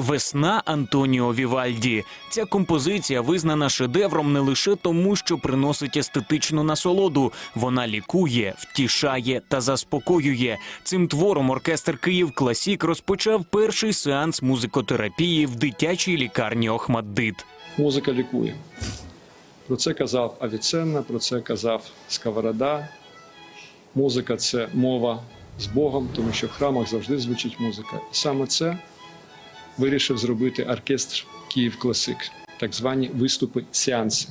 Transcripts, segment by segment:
Весна Антоніо Вівальді. Ця композиція визнана шедевром не лише тому, що приносить естетичну насолоду. Вона лікує, втішає та заспокоює. Цим твором оркестр Київ Класік розпочав перший сеанс музикотерапії в дитячій лікарні Охмаддит. Музика лікує. Про це казав Авіценна, про це казав Сковорода. Музика це мова з Богом, тому що в храмах завжди звучить музика. І саме це вирішив зробити оркестр Київ Класик, так звані виступи сеанси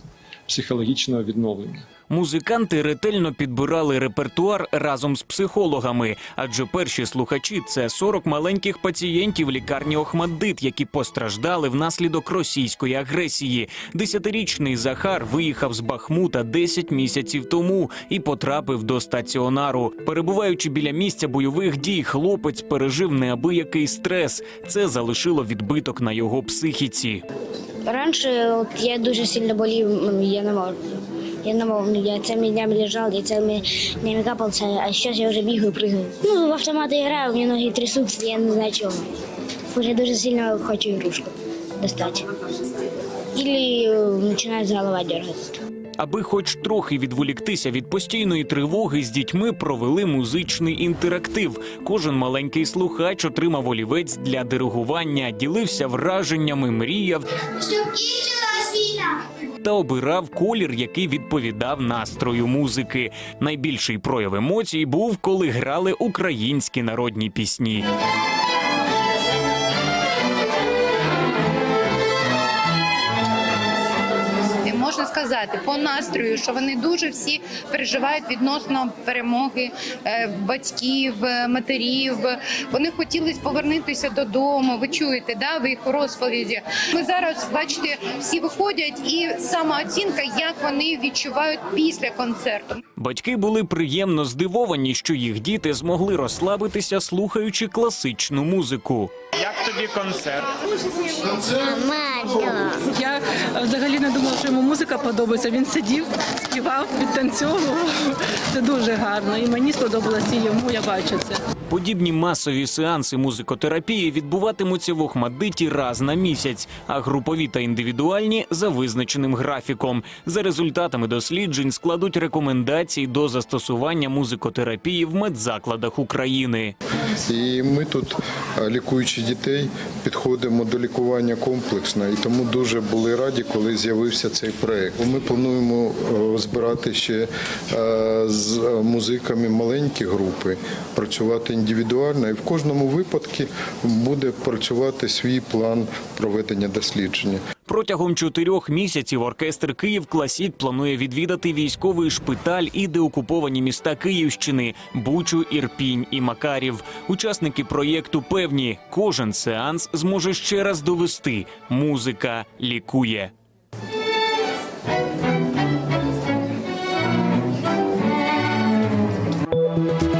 психологічного відновлення. Музиканти ретельно підбирали репертуар разом з психологами, адже перші слухачі це 40 маленьких пацієнтів лікарні Охмаддит, які постраждали внаслідок російської агресії. Десятирічний Захар виїхав з Бахмута 10 місяців тому і потрапив до стаціонару. Перебуваючи біля місця бойових дій, хлопець пережив неабиякий стрес. Це залишило відбиток на його психіці. Раніше от я дуже сильно болів, я не можу. Я не можу, я цілими днями лежав, я цими днями капався, а зараз я вже бігаю, пригаю. Ну, в автомати граю, у мене ноги трясуться, я не знаю чого. Уже дуже сильно хочу ігрушку достати. Или починаю починає голова дергатися. Аби хоч трохи відволіктися від постійної тривоги, з дітьми провели музичний інтерактив. Кожен маленький слухач отримав олівець для диригування, ділився враженнями, мріяв та обирав колір, який відповідав настрою музики. Найбільший прояв емоцій був, коли грали українські народні пісні. Сказати по настрою, що вони дуже всі переживають відносно перемоги е, батьків, е, матерів. Вони хотіли повернутися додому. Ви чуєте, да? Ви їх розповіді. Ми зараз бачите, всі виходять, і самооцінка, як вони відчувають після концерту. Батьки були приємно здивовані, що їх діти змогли розслабитися, слухаючи класичну музику. Тобі концерт? Я взагалі не думала, що йому музика подобається. Він сидів, співав, підтанцьовував. Це дуже гарно. І мені сподобалося, і йому я бачу це. Подібні масові сеанси музикотерапії відбуватимуться в Охмадиті раз на місяць, а групові та індивідуальні за визначеним графіком. За результатами досліджень складуть рекомендації до застосування музикотерапії в медзакладах України. І ми тут, е, лікуючи дітей, підходимо до лікування комплексно, і тому дуже були раді, коли з'явився цей проект. Ми плануємо е, збирати ще е, з музиками маленькі групи, працювати індивідуально, і в кожному випадку буде працювати свій план проведення дослідження. Протягом чотирьох місяців оркестр Київ Класік планує відвідати військовий шпиталь і деокуповані міста Київщини Бучу, Ірпінь і Макарів. Учасники проєкту певні, кожен сеанс зможе ще раз довести. Музика лікує.